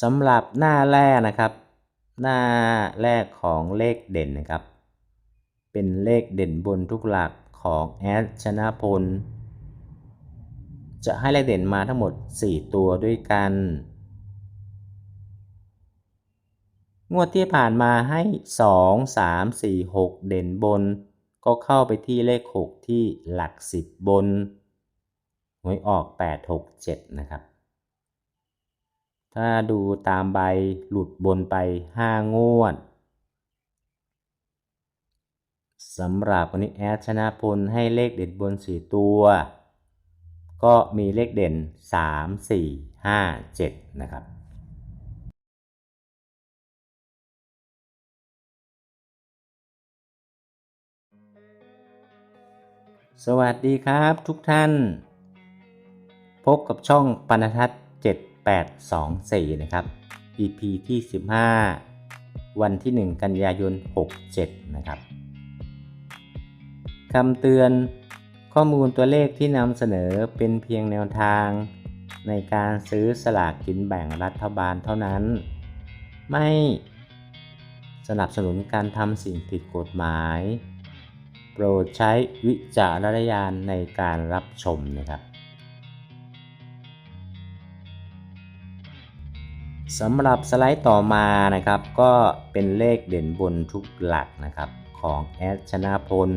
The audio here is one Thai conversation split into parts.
สำหรับหน้าแรกนะครับ หน้าแรกของเลขเด่นนะครับ เป็นเลขเด่นบนทุกหลักของแอดชนะพล จะให้เลขเด่นมาทั้งหมด 4 ตัวด้วยกัน งวดที่ผ่านมาให้ 2 3 4 6 เด่นบน ก็เข้าไปที่เลข 6 ที่หลัก 10 บนหวยออก 8 6 7 นะครับ ถ้าดูตามใบหลุดบนไป 5 งวดสำหรับวันนี้แอดชนะพลให้เลขเด่นบน 4 ตัว ก็มีเลขเด่น 3 4 5 7 นะครับสวัสดีครับทุกท่าน พบกับช่องปนทัศน์ 824 นะครับ EP ที่ 15 วันที่ 1 กันยายน 67 นะครับคำเตือนข้อมูลตัวเลขที่นำเสนอเป็นเพียงแนวทาง ในการซื้อสลากกินแบ่งรัฐบาลเท่านั้น ไม่สนับสนุนการทำสิ่งผิดกฎหมาย โปรดใช้วิจารณญาณในการรับชมนะครับ สำหรับสไลด์ต่อมานะครับ ก็เป็นเลขเด่นบนทุกหลักนะครับของแอดชนะพล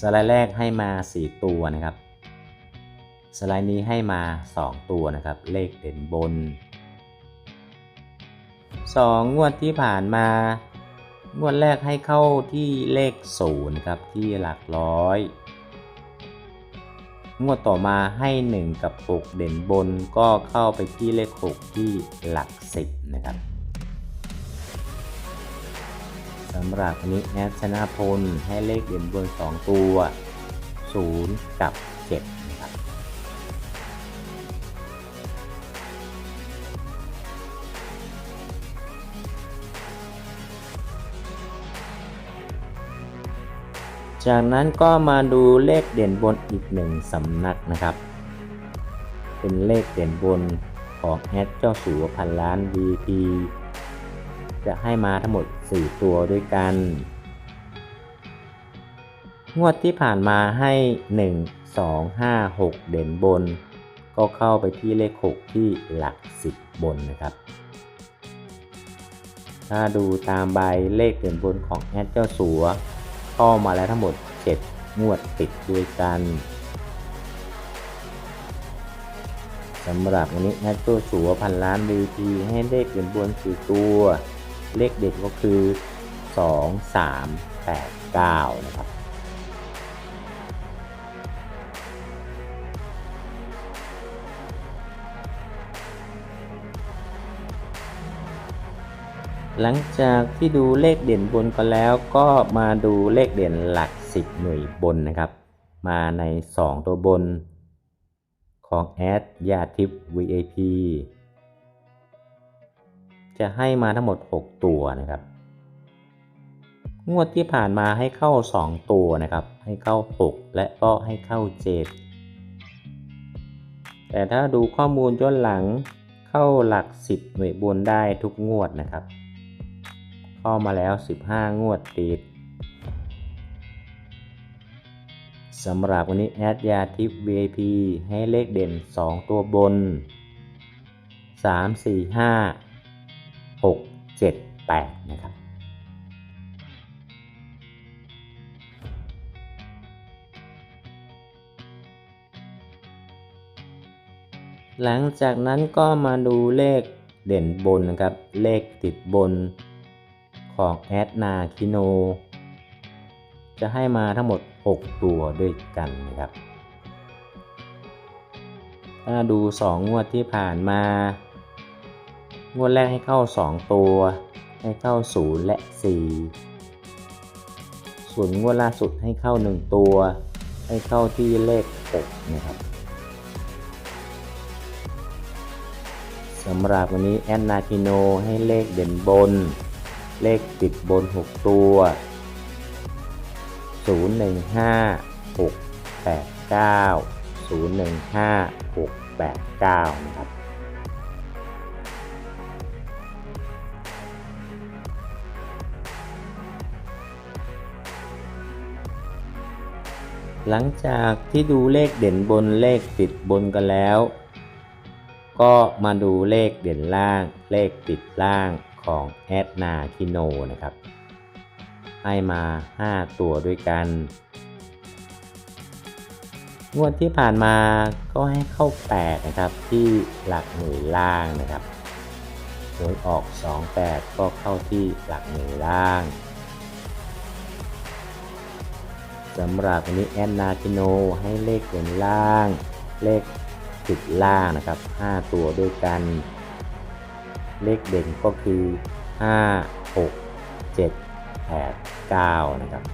สไลด์แรกให้มา 4 ตัวนะครับ สไลด์นี้ให้มา 2 ตัวนะครับ เลขเด่นบน 2 งวดที่ผ่านมา งวดแรกให้เข้าที่เลข0ครับที่หลักร้อย งวดต่อมาให้ 1 กับ 6 เด่นบนก็เข้าไปที่เลข 6 ที่หลัก 10 นะครับสำหรับวันนี้แอดชนะพลให้เลขเด่นบน 2 ตัว 0 กับ 7 จากนั้นก็มาดูเลขเด่นบนอีกหนึ่งสำนักนะครับ เป็นเลขเด่นบนของแอดเจ้าสัวพันล้าน VP จะให้มาทั้งหมด 4 ตัวด้วยกัน งวดที่ผ่านมาให้ 1 2 5 6 เด่นบน ก็เข้าไปที่เลข 6 ที่หลัก 10 บนนะครับ ถ้าดูตามใบเลขเด่นบนของแอดเจ้าสัว เข้ามาแล้วทั้งหมด 7 งวดติดด้วยกันสำหรับวันนี้แอดเจ้สัวพันล้าน VP ให้เลขเด่นบน4ตัว เลขเด็ดก็คือ 2 3 8 9 นะครับ หลังจากที่ดูเลขเด่นบนกันแล้วก็มาดูเลขเด่นหลัก 10 หน่วยบนนะครับ มาใน 2 ตัวบน ของแอดยาทิพ VIP จะให้มาทั้งหมด 6 ตัวนะครับ งวดที่ผ่านมาให้เข้า 2 ตัวนะครับ ให้เข้า 6 และก็ให้เข้า 7 แต่ถ้าดูข้อมูลย้อนหลังเข้าหลัก 10 หน่วยบนได้ทุกงวดนะครับ เข้ามาแล้ว 15 งวดติดสำหรับวันนี้แอดยาทิป VIP ให้เลขเด่น 2 ตัวบน 3 4 5 6 7 8 นะครับ หลังจากนั้นก็มาดูเลขเด่นบนนะครับ เลขติดบน ของแอดนาคิโน จะให้มาทั้งหมด 6 ตัวด้วยกันนะครับ ถ้าดู 2 งวดที่ผ่านมา งวดแรกให้เข้า 2 ตัว ให้เข้า 0 และ 4 ส่วนงวดล่าสุดให้เข้า 1 ตัว ให้เข้าที่เลข 6 นะครับสำหรับวันนี้แอนนาคิโนให้เลขเด่นบน เลขติดบน 6 ตัว 015689 015689 นะครับ หลังจากที่ดูเลขเด่นบนเลขติดบนกันแล้ว ก็มาดูเลขเด่นล่าง เลขติดล่าง ของแอดนาคิโนนะครับ ให้มา 5 ตัวด้วยกัน งวดที่ผ่านมาก็ให้เข้า 8 นะครับ ที่หลักหน่วยล่างนะครับโดยออก 28 ก็เข้าที่หลักหน่วยล่างสำหรับวันนี้แอนนาคิโนให้เลขเด่นล่าง เลขติดล่างนะครับ 5 ตัวด้วยกัน เลขเด่นก็คือ 5 6 7 8 9 นะครับ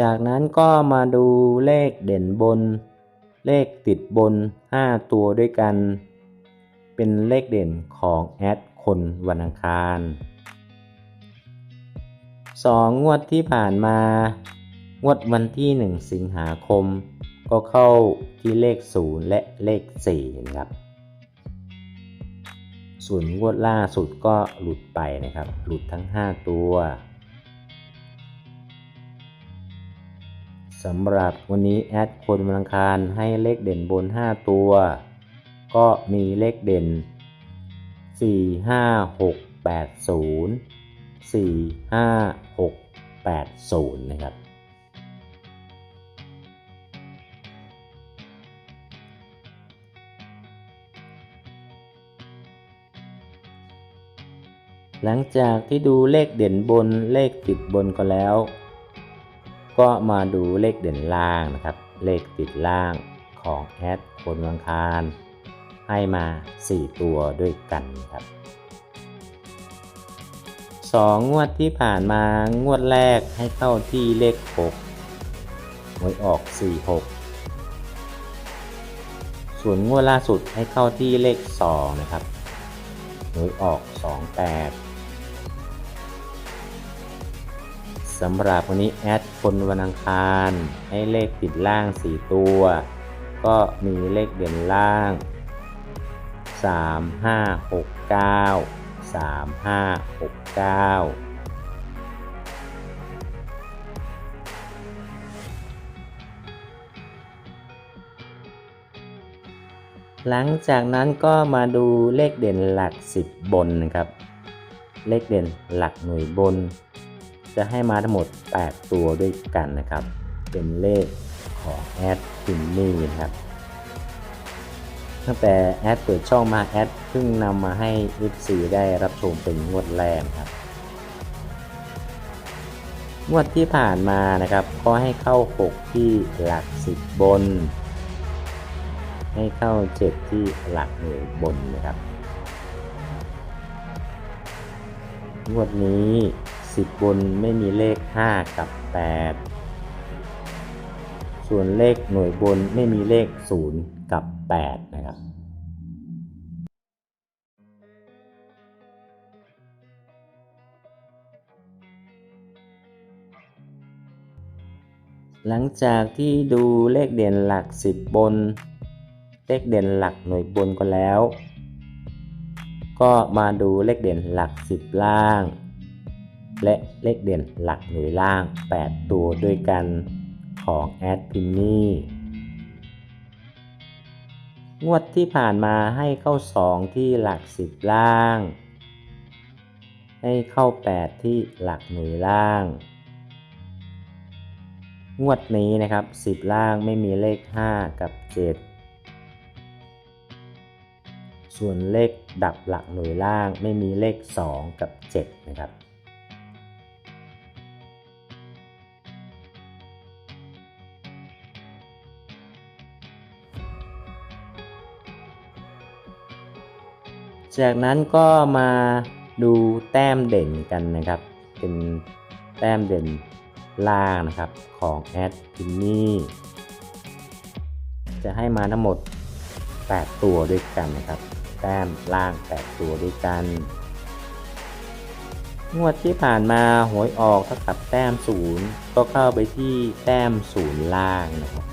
จากนั้นก็มาดูเลขเด่นบน เลขติดบน 5 ตัวด้วยกัน เป็นเลขเด่นของแอดคนวันอังคาร สองงวดที่ผ่านมา งวดวันที่ 1 สิงหาคม ก็เข้าที่เลข 0 และเลข4นะครับส่วนงวดล่าสุดก็หลุดไปนะครับ หลุดทั้ง 5 ตัวสำหรับวันนี้แอดคนวันอังคารให้เลขเด่นบน 5 ตัว ก็มีเลขเด่น 4 5 6 8 0 4 5 6 8 0 นะครับ หลังจากที่ดูเลขเด่นบนเลขติดบนก็แล้ว ก็มาดูเลขเด่นล่างนะครับ เลขติดล่างของแอดคนวังคารให้มา 4 ตัวด้วยกันครับ สองงวดที่ผ่านมางวดแรกให้เข้าที่เลข6หวยออก 4 6 ส่วนงวดล่าสุดให้เข้าที่เลข 2 นะครับหวยออก 2 8สำหรับวันนี้แอดคนวันอังคารให้เลขติดล่าง 4 ตัว ก็มีเลขเด่นล่าง 3 5 6 9 3 5 6 9 หลังจากนั้นก็มาดูเลขเด่นหลัก 10 บนนะครับ เลขเด่นหลักหน่วยบน จะให้มาทั้งหมด 8 ตัวด้วยกันนะครับ เป็นเลขของแอดฟินนี่นะครับ ตั้งแต่แอดเปิดช่องมาแอด เพิ่งนำมาให้ FC ได้รับชมเป็นงวดแรกครับ งวดที่ผ่านมานะครับ ก็ให้เข้า 6 ที่หลัก 10 บน ให้เข้า 7 ที่หลักหน่วยบนนะครับ งวดนี้ 10 บนไม่มีเลข 5 กับ 8 ส่วนเลขหน่วยบนไม่มีเลข 0 กับ 8 นะครับ หลังจากที่ดูเลขเด่นหลัก 10 บน เลขเด่นหลักหน่วยบนก็แล้ว ก็มาดูเลขเด่นหลัก 10 ล่าง และเลขเด่นหลักหน่วยล่าง 8 ตัวด้วยกันของแอดพินนี่งวดที่ผ่านมาให้เข้า 2 ที่หลัก 10 ล่าง ให้เข้า 8 ที่หลักหน่วยล่าง งวดนี้นะครับ 10 ล่างไม่มีเลข 5 กับ 7 ส่วนเลขดับหลักหน่วยล่างไม่มีเลข 2 กับ 7 นะครับ จากนั้นก็มาดูแต้มเด่นกันนะครับ เป็นแต้มเด่น ล่างนะครับของแอดพินนี่จะให้มาทั้งหมด 8 ตัวด้วยกันนะครับแต้มล่าง 8 ตัวด้วยกัน งวดที่ผ่านมาหวยออกเท่ากับแต้มศูนย์ก็เข้าไปที่แต้มศูนย์ล่างนะครับ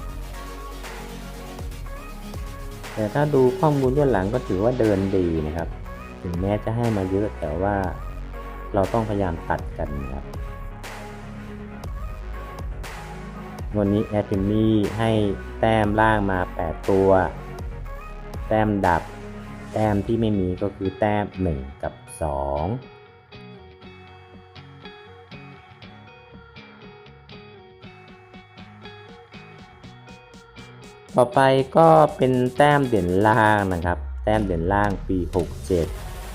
แต่ถ้าดูข้อมูลย้อนหลังก็ถือว่าเดินดีนะครับ ถึงแม้จะให้มาเยอะแต่ว่าเราต้องพยายามตัดกันนะครับ วันนี้แอดมินี่ให้แต้มล่างมา 8 ตัว แต้มดับ แต้มที่ไม่มีก็คือแต้ม 1 กับ 2ต่อไปก็เป็นแต้มเด่นล่างนะครับ แต้มเด่นล่างปี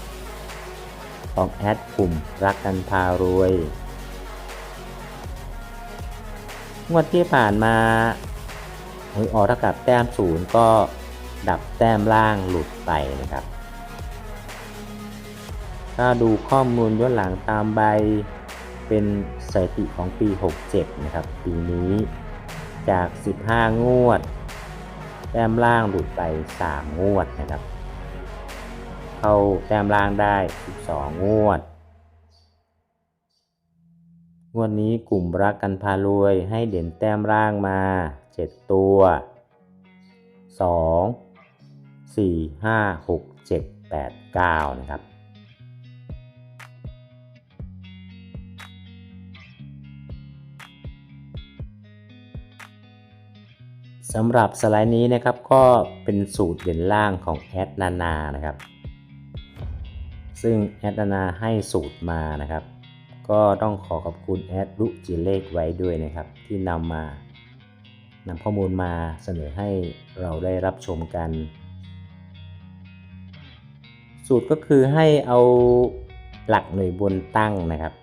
67 ของแอดกลุ่มรักกันพารวย งวดที่ผ่านมาหวยออกเท่ากับแต้มศูนย์ก็ดับแต้มล่างหลุดไปนะครับ ถ้าดูข้อมูลย้อนหลังตามใบเป็นสถิติของปี 67 นะครับ ปีนี้จาก 15 งวด แต้มล่างหลุดไป 3 งวดนะครับ เข้าแต้มล่างได้ 12 งวด งวดนนี้กลุ่มรักกันพารวยให้เด่นแต้มล่างมา 7 ตัว 2 4 5 6 7 8 9 นะครับ สำหรับสไลด์นี้นะครับก็เป็นสูตรเด่นล่างของแอดนานานะครับ ซึ่งแอดนานาให้สูตรมานะครับ ก็ต้องขอขอบคุณแอดรุจิเลขไว้ด้วยนะครับ ที่นำมานำข้อมูลมาเสนอให้เราได้รับชมกัน สูตรก็คือให้เอาหลักหน่วยบนตั้งนะครับ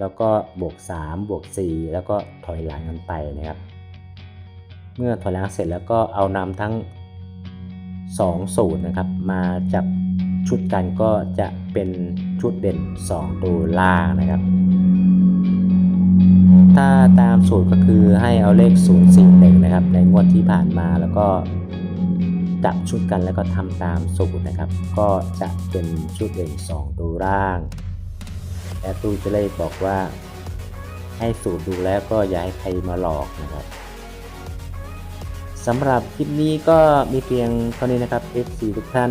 แล้วก็บวก 3 บวก 4 แล้วก็ถอยหลังกันไปนะครับ เมื่อถอยหลังเสร็จแล้วก็เอานำทั้ง2สูตรนะครับ มาจับชุดกันก็จะเป็น ชุดเด่น 2 ตัวล่างนะครับ ถ้าตามสูตรก็คือให้เอาเลข 041 นะครับ ในงวดที่ผ่านมาแล้วก็จับชุดกันแล้วก็ทำตามสูตรนะครับ ก็จะเป็นชุดเด่น 2 ตัวล่างแอดตูจะเลยบอกว่าให้สูตรดูแล้วก็อย่าให้ใครมาหลอกนะครับสำหรับคลิปนี้ก็มีเพียงเท่านี้นะครับ FC ทุกท่าน